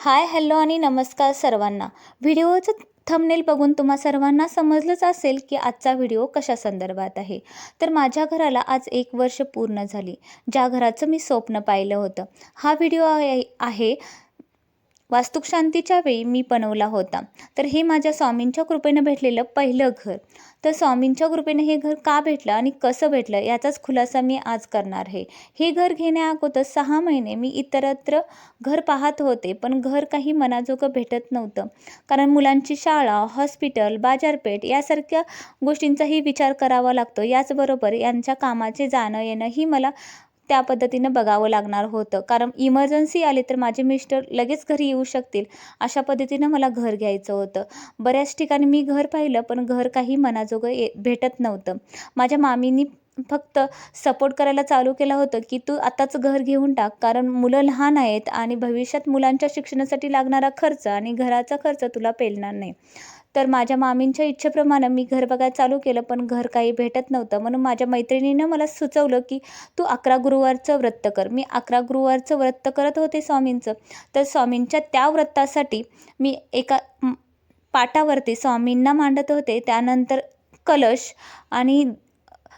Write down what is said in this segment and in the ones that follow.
Hi hello आणि नमस्कार सर्वांना. व्हिडिओचं थंबनेल बघून तुम्हा सर्वांना समजलंच असेल की आजचा व्हिडिओ कशा संदर्भात आहे. तर माझ्या घराला आज एक वर्ष पूर्ण झाली. ज्या घराचं मी स्वप्न पाहिलं होतं. हा व्हिडिओ आहे वास्तुकशांतीच्या वास्तुशांतीच्या वेळी मी बनवला होता. तर हे माझ्या स्वामींच्या कृपेनं भेटलेलं पहिलं घर. तर स्वामींच्या कृपेनं हे घर का भेटलं आणि कसं भेटलं याचाच खुलासा मी आज करणार आहे. हे घर घेण्याअगोदर सहा महिने मी इतरत्र घर पाहत होते पण घर काही मनाजोगं भेटत नव्हतं. कारण मुलांची शाळा हॉस्पिटल बाजारपेठ यासारख्या गोष्टींचाही विचार करावा लागतो. याचबरोबर यांच्या कामाचे जाणं येणंही मला त्या पद्धतीनं बघावं लागणार होतं. कारण इमर्जन्सी आली तर माझे मिस्टर लगेच घरी येऊ शकतील अशा पद्धतीनं मला घर घ्यायचं होतं. बऱ्याच ठिकाणी मी घर पाहिलं पण घर काही मनाजोगं ये भेटत नव्हतं. माझ्या मामीनी फक्त सपोर्ट करायला चालू केलं होतं की तू आताच घर घेऊन टाक कारण मुलं लहान आहेत आणि भविष्यात मुलांच्या शिक्षणासाठी लागणारा खर्च आणि घराचा खर्च तुला पेलणार नाही. तर माझ्या मामींच्या इच्छेप्रमाणे मी घर बघायला चालू केलं पण घर काही भेटत नव्हतं. म्हणून माझ्या मैत्रिणीनं मला सुचवलं की तू अकरा गुरुवारचं व्रत कर. मी अकरा गुरुवारचं व्रत करत होते स्वामींचं. तर स्वामींच्या त्या व्रतासाठी मी एका पाटावरती स्वामींना मांडत होते. त्यानंतर कलश आणि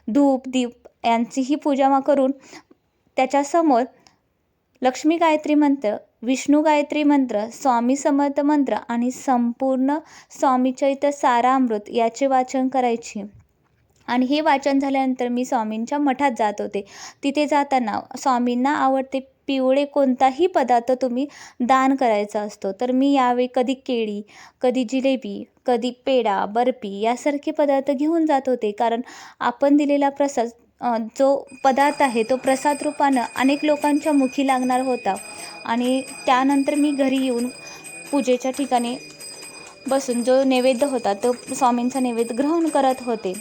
धूप दीप यांचीही पूजा करून त्याच्यासमोर लक्ष्मी गायत्री मंत्र विष्णू गायत्री मंत्र स्वामी समर्थ मंत्र आणि संपूर्ण स्वामी चैत्र सारामृत याचे वाचन करायचे. आणि हे वाचन झाल्यानंतर मी स्वामींच्या मठात जात होते. तिथे जाताना स्वामींना आवडते पिवळे कोणताही पदार्थ तुम्ही दान करायचा असतो. तर मी यावेळी कधी केळी कधी जिलेबी कधी पेढा बर्फी यासारखे पदार्थ घेऊन जात होते. कारण आपण दिलेला प्रसाद जो पदार्थ आहे तो प्रसाद रूपानं अनेक लोकांच्या मुखी लागणार होता. आणि त्यानंतर मी घरी येऊन पूजेच्या ठिकाणी बसून जो नैवेद्य होता तो स्वामींचा नैवेद्य ग्रहण करत होते.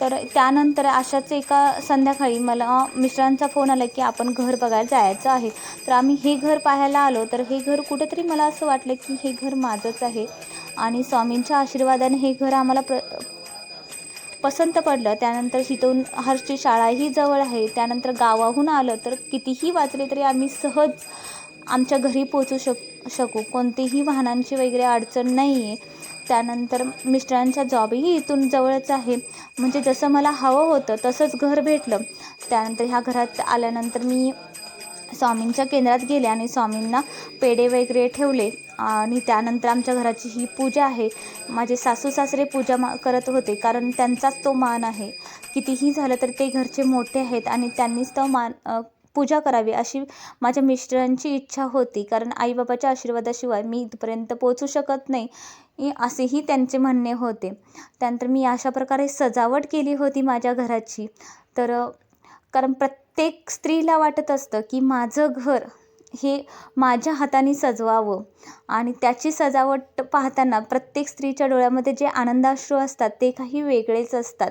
तर त्यानंतर अशाच एका संध्याकाळी मला मिस्टरांचा फोन आला की आपण घर बघायला जायचं आहे. तर आम्ही हे घर पाहायला आलो तर हे घर कुठंतरी मला असं वाटलं की हे घर माझंच आहे. आणि स्वामींच्या आशीर्वादाने हे घर आम्हाला प्र पसंत पडलं त्यानंतर हिथून हर्षची शाळाही जवळ आहे त्यानंतर गावाहून आलं तर कितीही वाचले तरी आम्ही सहज आमच्या घरी पोचू शक शकू. कोणतीही वाहनांची वगैरे अडचण नाही आहे त्यानंतर मिस्टरांचा जॉबही इथून जवळच आहे. म्हणजे जसं मला हवं होतं तसंच घर भेटलं. त्यानंतर ह्या घरात आल्यानंतर मी स्वामींच्या केंद्रात गेले आणि स्वामींना पेढे वगैरे ठेवले. आणि त्यानंतर आमच्या घराची ही पूजा आहे. माझे सासू सासरे पूजा मा करत होते. कारण त्यांचाच तो मान आहे. कितीही झालं तर ते घरचे मोठे आहेत आणि त्यांनीच तो मान पूजा करावी अशी माझ्या मिस्टरांची इच्छा होती. कारण आईबाबाच्या आशीर्वादाशिवाय मी इथपर्यंत पोचू शकत नाही असेही त्यांचे म्हणणे होते. त्यानंतर मी अशा प्रकारे सजावट केली होती माझ्या घराची. तर कारण प्रत्येक स्त्रीला वाटत असतं की माझं घर हे माझ्या हाताने सजवावं. आणि त्याची सजावट पाहताना प्रत्येक स्त्रीच्या डोळ्यामध्ये जे आनंदाश्रू असतात ते काही वेगळेच असतात.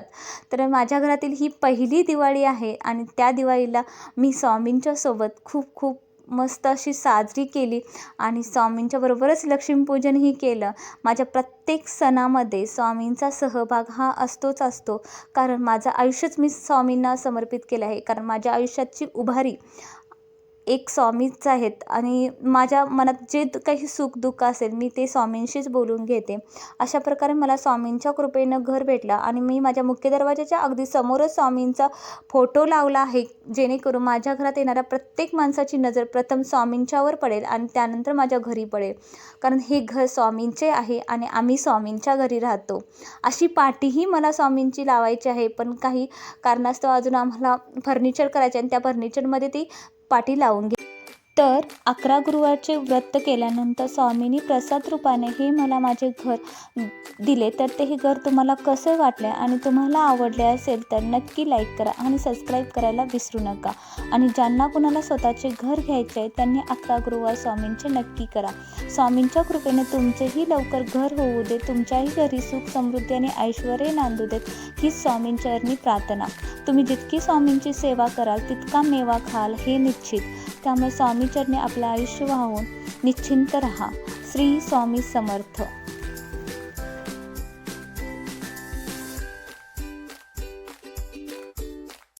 तर माझ्या घरातील ही पहिली दिवाळी आहे आणि त्या दिवाळीला मी स्वामींच्या सोबत खूप खूप मस्त अशी साजरी केली आणि स्वामींच्या बरोबरच लक्ष्मीपूजनही केलं. माझ्या प्रत्येक सणामध्ये स्वामींचा सहभाग हा असतोच असतो. कारण माझं आयुष्यच मी स्वामींना समर्पित केलं आहे. कारण माझ्या आयुष्याची उभारी एक स्वामीच आहेत आणि माझ्या मनात जे काही सुखदुःख असेल मी ते स्वामींशीच बोलून घेते. अशा प्रकारे मला स्वामींच्या कृपेनं घर भेटलं आणि मी माझ्या मुख्य दरवाजाच्या अगदी समोरच स्वामींचा फोटो लावला आहे जेणेकरून माझ्या घरात येणाऱ्या प्रत्येक माणसाची नजर प्रथम स्वामींच्यावर पडेल आणि त्यानंतर माझ्या घरी पडेल. कारण हे घर स्वामींचे आहे आणि आम्ही स्वामींच्या घरी राहतो. अशी पाठीही मला स्वामींची लावायची आहे पण काही कारणास्तव अजून आम्हाला फर्निचर करायचे आणि त्या फर्निचरमध्ये ती पाठी लावून घे तर अकरा गुरुवारचे व्रत केल्यानंतर स्वामींनी प्रसाद रूपाने हे मला माझे घर दिले. तर ते हे घर तुम्हाला कसं वाटलं आणि तुम्हाला आवडले असेल तर नक्की लाईक करा आणि सबस्क्राईब करायला विसरू नका. आणि ज्यांना कुणाला स्वतःचे घर घ्यायचे आहे त्यांनी अकरा गुरुवार स्वामींचे नक्की करा. स्वामींच्या कृपेने तुमचेही लवकर घर होऊ दे तुमच्याही घरी सुख समृद्धी आणि ऐश्वर नांदू देत ही स्वामींचरणी प्रार्थना. तुम्ही जितकी स्वामींची सेवा कराल तितका मेवा खाल हे निश्चित. त्यामुळे स्वामीचरणी आपलं आयुष्य वाहून निश्चिंत रहा. श्री स्वामी समर्थ.